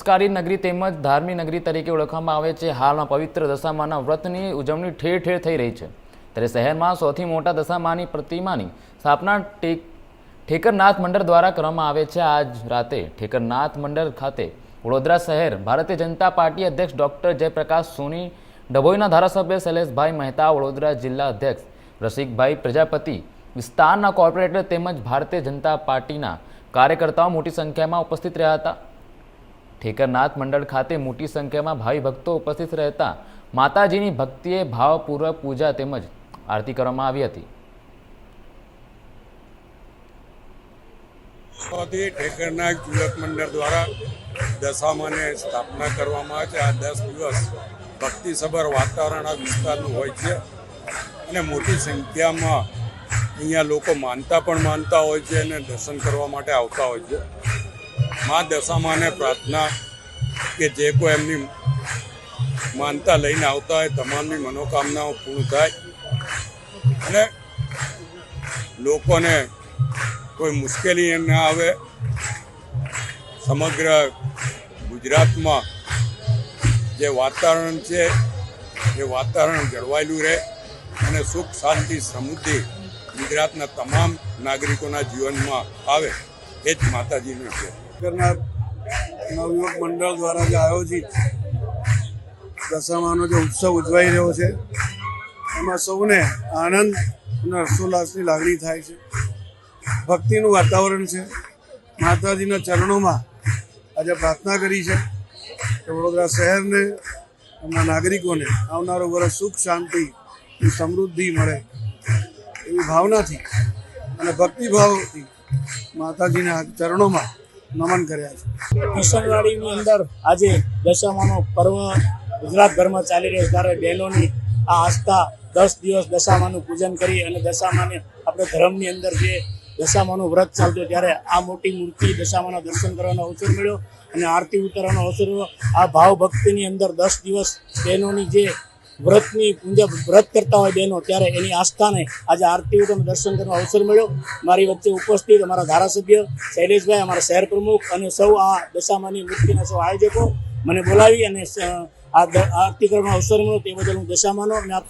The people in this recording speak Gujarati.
સંસ્કારી નગરી તેમજ ધાર્મિક નગરી તરીકે ઓળખવામાં આવે છે. હાલમાં પવિત્ર દશામાના વ્રતની ઉજવણી ઠેર ઠેર થઈ રહી છે. ત્યારે શહેરમાં સૌથી મોટા દશામાની પ્રતિમાની સ્થાપના ઠેકરનાથ મંડળ દ્વારા કરવામાં આવે છે. આજ રાતે ઠેકરનાથ મંડળ ખાતે વડોદરા શહેર ભારતીય જનતા પાર્ટી અધ્યક્ષ ડોક્ટર જયપ્રકાશ સોની, ડભોઈના ધારાસભ્ય શૈલેષભાઈ મહેતા, વડોદરા જિલ્લા અધ્યક્ષ રસિકભાઈ પ્રજાપતિ, વિસ્તારના કોર્પોરેટર તેમજ ભારતીય જનતા પાર્ટીના કાર્યકર્તાઓ મોટી સંખ્યામાં ઉપસ્થિત રહ્યા હતા. ઠેકરનાથ મંડળ ખાતે મોટી સંખ્યામાં ભાવિ ભક્તો ઉપસ્થિત રહેતા માતાજીની ભક્તિએ ભાવપૂર્વક પૂજા તેમજ આરતી કરવામાં આવી હતી. ઠેકરનાથ ઠેકરના યુવક મંડળ દ્વારા દશામાને સ્થાપના કરવામાં આવે છે. આ દસ દિવસ ભક્તિસભર વાતાવરણ આ વિસ્તારનું હોય છે અને મોટી સંખ્યામાં અહીંયા લોકો માનતા પણ માનતા હોય છે અને દર્શન કરવા માટે આવતા હોય છે. મા દશામાને પ્રાર્થના કે જે કોઈ એમની માનતા લઈને આવતા હોય, તમામની મનોકામનાઓ પૂર્ણ થાય અને લોકોને કોઈ મુશ્કેલી ના આવે. સમગ્ર ગુજરાતમાં જે વાતાવરણ છે, એ વાતાવરણ જળવાયેલું રહે અને સુખ, શાંતિ, સમૃદ્ધિ ગુજરાતના તમામ નાગરિકોના જીવનમાં આવે. એ જ માતાજીનું છે. કરનાર નવયુવક મંડળ દ્વારા જે આયોજિત દશામાનો જે ઉત્સવ ઉજવાઈ રહ્યો છે, એમાં સૌને આનંદ અને હર્ષોલ્લાસની લાગણી થાય છે. ભક્તિનું વાતાવરણ છે. માતાજીના ચરણોમાં આજે પ્રાર્થના કરી છે કે વડોદરા શહેરને એમના નાગરિકોને આવનારું વર્ષ સુખ, શાંતિ સમૃદ્ધિ મળે એવી ભાવનાથી અને ભક્તિભાવથી માતાજીના ચરણોમાં નમન કર્યા છે. કિશનવાડીની અંદર આજે દશામાનો પર્વ ગુજરાતભરમાં ચાલી રહ્યો છે. ત્યારે બહેનોની આ આસ્થા દસ દિવસ દશામાનું પૂજન કરી અને દશામાને આપણે ધર્મની અંદર જે દશામાનું વ્રત ચાલતું ત્યારે આ મોટી મૂર્તિ દશામાના દર્શન કરવાનો અવસર મળ્યો અને આરતી ઉતારવાનો અવસર મળ્યો. આ ભાવ ભક્તિની અંદર દસ દિવસ બહેનોની જે વ્રતની પૂજા વ્રત કરતા હોય બહેનો, ત્યારે એની આસ્થાને આજે આરતી ઉતારનું દર્શન કરવાનો અવસર મળ્યો. મારી વચ્ચે ઉપસ્થિત અમારા ધારાસભ્ય શૈલેષભાઈ, અમારા શહેર પ્રમુખ અને સૌ આ દશામાની મૂર્તિના સૌ આયોજકો. મને બોલાવી અને આ આરતી કરવાનો અવસર મળ્યો. તે બદલ હું દશામાનો અને આપ